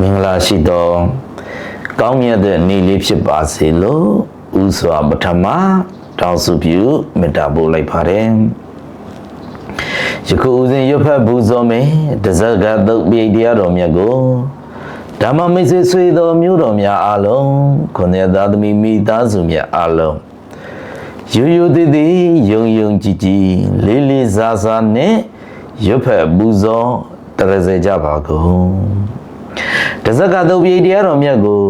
မင်္ဂလာရှိသောကောင်းမြတ်တဲ့နေ့လေးဖြစ်ပါစေလို့ဥစွာပထမတောင်းစုပြုမေတ္တာပို့လိုက်ပါတယ်ယခုဦးစဉ်ရွတ်ဖတ်ဘူးစောမင်းတဇက်ကသုတ်ပိတရားတော်မြတ်ကိုဓမ္မမိတ်ဆွေဆွေတော်မျိုးတော်များအားလုံးခုနှစ်သားသမီးမိသားစုများအားလုံးယူယူတည်တည်ယုံယုံကြည်ကြည်လေးလေးစားစားနဲ့ရွတ်ဖတ်ဘူးစောတရစေကြပါကုန် တဇက်ကသုတ်ပိတရားတော်မြတ်ကို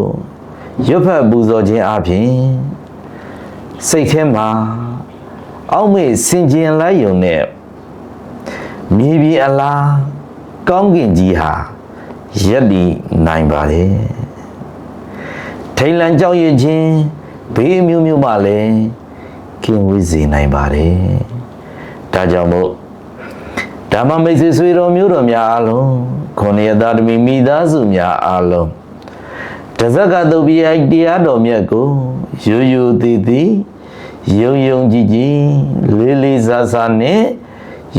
ရွတ်ဖတ်ဘူးစောခြင်းအပြင်စိတ်ထဲမှာအောက်မေ့စင်ကြင်လိုက်ယုံနဲ့မြေပြည်အလားကောင်းကင်ကြီးဟာရက်ဒီနိုင်ပါတယ်ထိန်လန်ကြောက်ရခြင်းဘေးမျိုးမျိုးမှလည်းကင်းဝေးစေနိုင်ပါတယ်ဒါကြောင့်မို့ ဓမ္မမိတ်ဆွေဆွေတော်မျိုးတော်များအားလုံးခொနည်းသားသမီးမိသားစုများအားလုံးတဇက်ကတုတ်ပြိုက်တရားတော်မြတ်ကိုယူယူတည်တည်ယုံယုံကြည်ကြည်လေးလေးစားစားနဲ့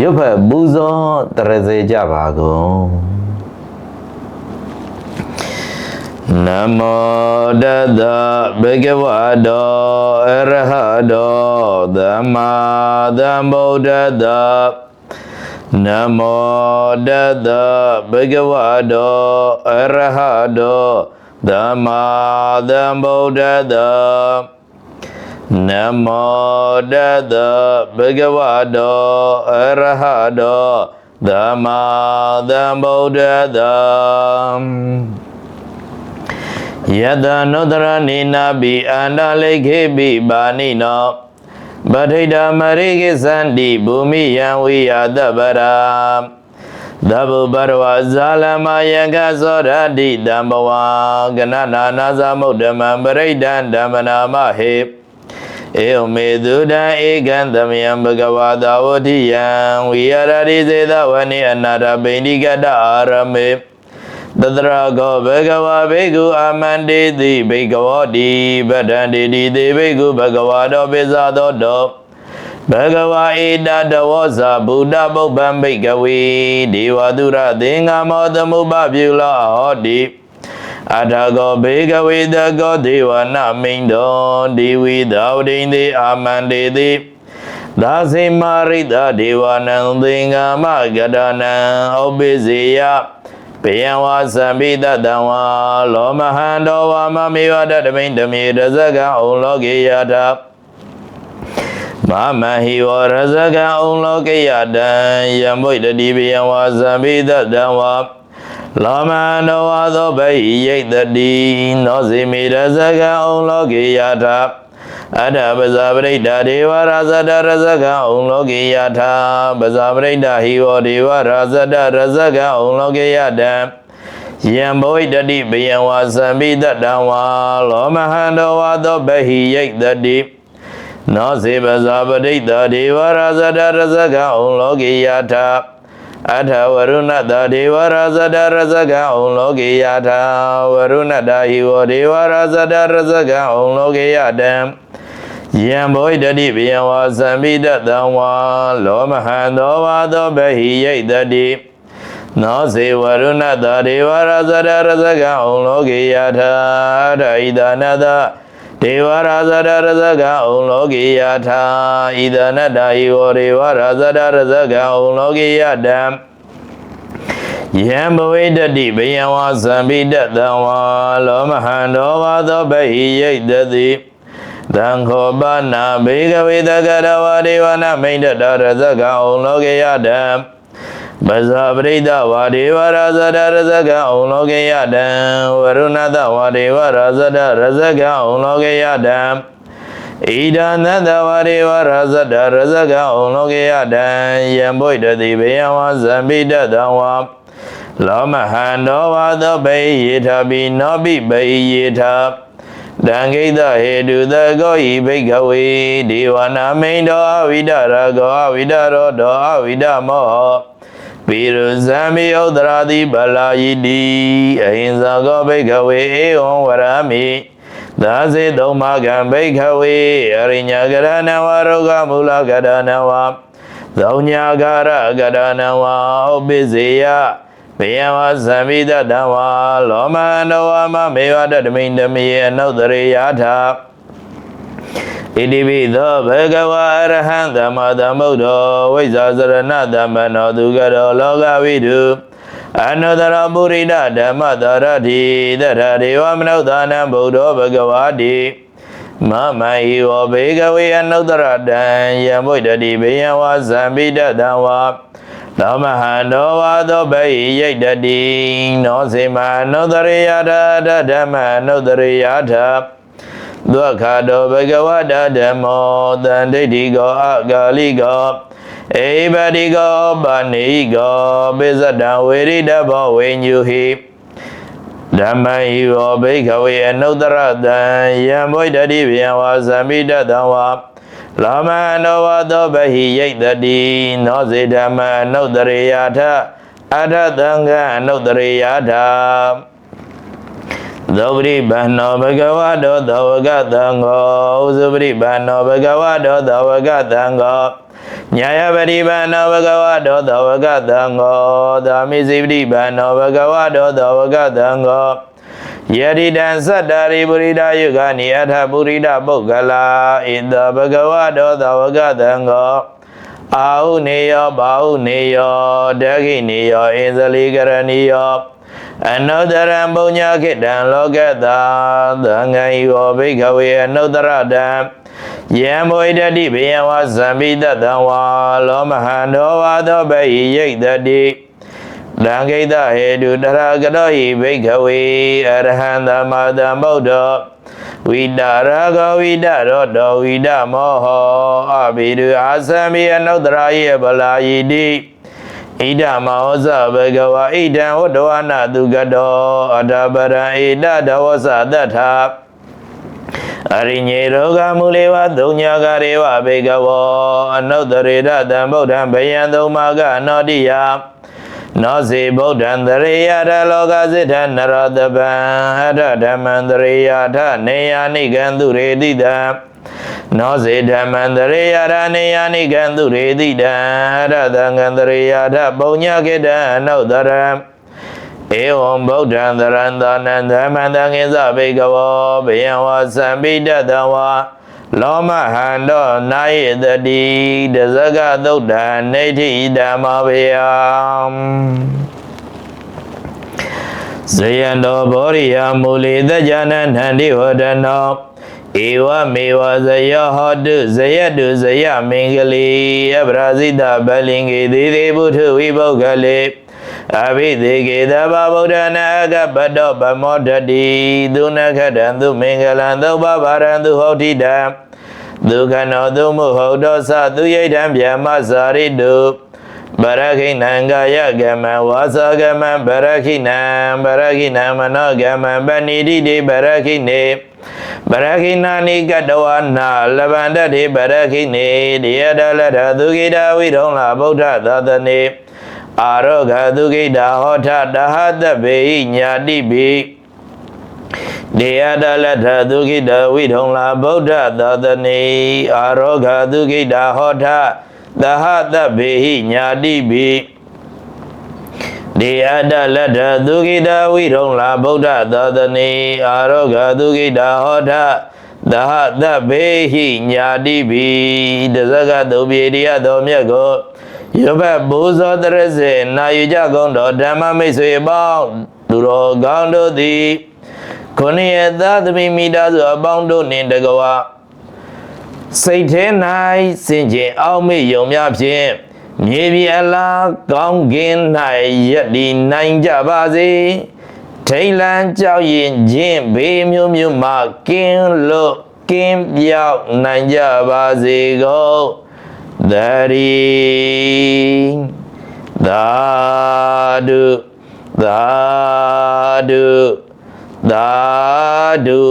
ရွတ်ဖက်ပူဇော်တရစေကြပါကုန်နမောတတဘဂဝတောအရဟတောသမ္မာသမ္ဗုဒ္ဓတ္တ နမောတတဘဂဝတောအရဟတောသမ္မာသမ္ဗုဒ္ဓတ္တနမောတတဘဂဝတောအရဟတောသမ္မာသမ္ဗုဒ္ဓတ္တယတနောတရဏိနာပိအန္တလိခေပိပါဏိနော ပဋိဒမရိကိသန္တိဘူမိယံဝိယတပရာသဗ္ဗပရဝဇာလမယံကသောရတိတံဘဝကနနာနာသမုဒ္ဓမံပရိဒံဓမ္မနာမဟေဧဝမေတုတံဧကံသမယံဘဂဝတာဝတိယံဝိရရိစေသဝနိအနာရပိဏိကတအာရမေ တတရာကောဘေကဝဘေကုအာမန္တေတိဘေကဝတိဗဒ္ဒန္တေတိသေဘေကုဘဂဝါတော်ပိဇာသောတောဘဂဝါဧတတဝောဇာဗုဒ္ဓပုပ္ပံဘိကဝေဒေဝတုရသင်္ဃမောသမုပ္ပပြုလောဟောတိအထာကောဘေကဝေတကောဒေဝနာမိန်တော်ဒီဝိသဝတိန်တိအာမန္တေတိသာစေမာရိတဒေဝနံသင်္ဃမကတနံဩပိစေယ ပေယံဝါသံပိတတံဝါလောမဟန္တောဝါမမေဝတတမိန်တမေရဇကံဩလောကေယတာမမဟိဝရဇကံဩလောကေယတံယံဘုဒ္ဓတိပေယံဝါသံပိတတံဝါလောမဟန္တောဝါသောဘေယိတတိနောဇိမေရဇကံဩလောကေယတာ အတ္တပဇာပရိဒ္ဓဒေဝရာဇတရဇကံဩလောကေယထာပဇာပရိဒ္ဓဟိဝဒေဝရာဇတရဇကံဩလောကေယတံယံဘဝိတတိဘယံဝါသံပိတတံဝါလောမဟန္တောဝါသောဘဟိယိတတိနောစေပဇာပရိဒ္ဓဒေဝရာဇတရဇကံဩလောကေယထာအထဝရုဏတဒေဝရာဇတရဇကံဩလောကေယထာဝရုဏတဟိဝဒေဝရာဇတရဇကံဩလောကေယတံ ယံဘောဣတတိဘယံဝါသံပိတတံဝါလောမဟံသောဝါသောဘဟိယိတတိနောစေဝရုဏတဒေဝရာဇရရဇကံဩလောကေယထာဒိဒနတဒေဝရာဇရရဇကံဩလောကေယထာဣဒနတဟိဝဒေဝရာဇရရဇကံဩလောကေယတံယံဘဝိတတိဘယံဝါသံပိတတံဝါလောမဟံသောဝါသောဘဟိယိတတိ သံခောပနာဘေကဝေတကရဝဒေဝနာမိန်တတရဇကံဩလောကေယတံပဇာပရိဒဝါဒေဝရာဇဒရဇကံဩလောကေယတံဝရုဏတဝါဒေဝရာဇဒရဇကံဩလောကေယတံဣဒာနတဝါဒေဝရာဇဒရဇကံဩလောကေယတံယံဘုဒ္ဓတိဘေယဝါဇံပိတတံဝါလောမဟန္တောဝါသောဘေယေထပိနောပိဘေယေထ தங்கைத ஹேடுத கோயி பெய்கவி தீவனமைந்தோ அவிடர கோ அவிடரோ டோ அவிடமோ பிருசமி யோதராதி பலாயிடி அஹிம்சா கோ பெய்கவே ஓம் வராமி தாசே தௌமகம் பெய்கவே அறிஞகரனவரோக மூலகரனவா தௌஞாகர கடனவா ஒபிசியா တောအဝိဒမောပိရုဇံမိဥဒရာတိဗလာယိတိအဟိံဇာကောဘိကဝေဧဝံဝရမိသာစေသုံးမကံဘိကဝေအရိညာကရဏဝရောဂမူလကရဏဝဇောညာကာရကရဏဝဥပိစေယဘေယဝသံမိတတံဝါလောမန္တဝမမေဝတတမိန်တမေအနုတ္တရေယထာဣတိပိသောဘဂဝါအရဟံသမ္မာသမ္ဗုဒ္ဓောဝိဇ္ဇာစရဏသမ္မနောသူကရောလောကဝိတုအနုတ္တရပုရိဒဓမ္မတရတိတရဒေဝမနုဿာနံဗုဒ္ဓောဘဂဝါတိမမဟိဝဘေကဝေအနုတ္တရတံယံဘုဒ္ဓတိဘေယဝဇံပိတတံဝါ သောမဟန္တောဝါသောဘေယိတ်တတိနောစေမနုတ္တရေယထာဓမ္မနုတ္တရေယထာဒုက္ခတောဘဂဝတဓမ္မောတန်ဒိဋ္ဌိကောအဂါလိကောဧပတိကောပါဏိကောပိစတံဝေရိတဘောဝိညုဟိဓမ္မဟိဝဘိခဝေအနုတ္တရတံယံဘုဒ္ဓတိဗျံဝါသမိတတံဝါ လာမနောဝသောဘဟိယိတ်တတိနောစေဓမ္မအနုတ္တရေယထအထသံဃအနုတ္တရေယထသောပရိပန္နောဘဂဝတောသောဝကသံဃောသုပရိပန္နောဘဂဝတောသောဝကသံဃောညာယပရိပန္နောဘဂဝတောသောဝကသံဃောသာမိစိပရိပန္နောဘဂဝတောသောဝကသံဃော ယတိတံသတ္တရိပုရိဒယုဂာနိအထပုရိဒပုဂ္ဂလာဣန္ဒဘဂဝတောသောဝကသံဃောအာဟုနေယောဘာဟုနေယောဒဂိနေယောအင်ဇလိကရဏီယောအနုတ္တရံပုညခိတံလောကတာသံဃံဤဝဘိကဝေအနုတ္တရတံယံဘဝိတတိဘေယဝဇံပိတတံဝါလောမဟန္တောဝါသောဘေယိယိတ်တ တိတံဂိတဟေတုတရကတောဤဘိကဝေအရဟံသမ္မာသမ္ဗုဒ္ဓောဝိတရာဂဝိတရောတောဝိတမောဟောအဘိဓုအာသမိအနုတ္တရာယေဗလာယိတိဣဒမောဇဘဂဝါဣဒံဝတ္တဝနာသူကတောအတပရံဣဒတဝသတထအရိညေရောဂမူလေဝသုံးညာကရေဝဘေကဝောအနုတ္တရေရတံဗုဒ္ဓံဘယံသုံးမာကအနောတိယ နောစေဗုဒ္ဓံတရေယရလောကစိထနရတပံအထဓမ္မံတရေယထနေယနိကံသူရေတိတံနောစေဓမ္မံတရေယရနေယနိကံသူရေတိတံအရတံကံတရေယထပုံညကေတံအနုတ္တရံဧဝံဗုဒ္ဓံသရန္တနံဓမ္မံတံငိသဘေကဝောဘယံဝါသံပိတတံဝါ လောမဟန္တောနာယတတိတဇဂသုတ်တံနေဋ္ဌိဓမ္မဘေယံဇယံတော်ဘောရိယမူလေတကြနန္တတိဝဒနောဧဝမေဝဇယောဟောတုဇယတုဇယမင်္ဂလိအပရာဇိတဗလင်္ကေသေသေးဘုထုဝိပုဂ္ဂလေ အဘိသေကေသဗ္ဗဗုဒ္ဓနာကပတောဗမောတတိသုနခတံသူမင်္ဂလံသုဘဗာရံသူဟောတိတံဒုက္ခနောသူမဟုတ်တောသသူယိတံဗျမဇာရိတုဗရခိဏံကာယကမံဝါစာကမံဗရခိဏံဗရခိဏံမနောကမံပဏိတိတိဗရခိနေဗရခိနာနိကတဝနာလဗန္တတိဗရခိနေဒီယတလထသူကိတာဝိရုံလာဗုဒ္ဓသာသနေ အာရောဂသူကိတာဟောထတဟတဗေညာတိပိဒေယတလထသူကိတဝိထုံလာဗုဒ္ဓသာသနေအာရောဂသူကိတာဟောထသဟတဗေဟိညာတိပိဒေယတလထသူကိတဝိထုံလာဗုဒ္ဓသာသနေအာရောဂသူကိတာဟောထသဟတဗေဟိညာတိပိတဇဂတုပြေရိယတော်မြတ်ကို ရဘတ်ဘိုးစောတရစေနာယူကြကုန်တော်ဓမ္မမိတ်ဆွေပေါင်းသူတော်ကောင်းတို့သည်ခொနည်းသာသမီမိသားစုအပေါင်းတို့နှင့်တကဝစိတ်ထဲ၌စင်ကြင်အောင်မေ့ယုံများဖြင့်မြေပြအလားကောင်းကင်၌ယက်ဒီနိုင်ကြပါစေထိန်လန်းကြောက်ရင်ချင်းဘေးမျိုးမျိုးမှကင်းလို့ကင်းပြောက်နိုင်ကြပါစေကုန် သရီသာဓုသာဓုသာဓု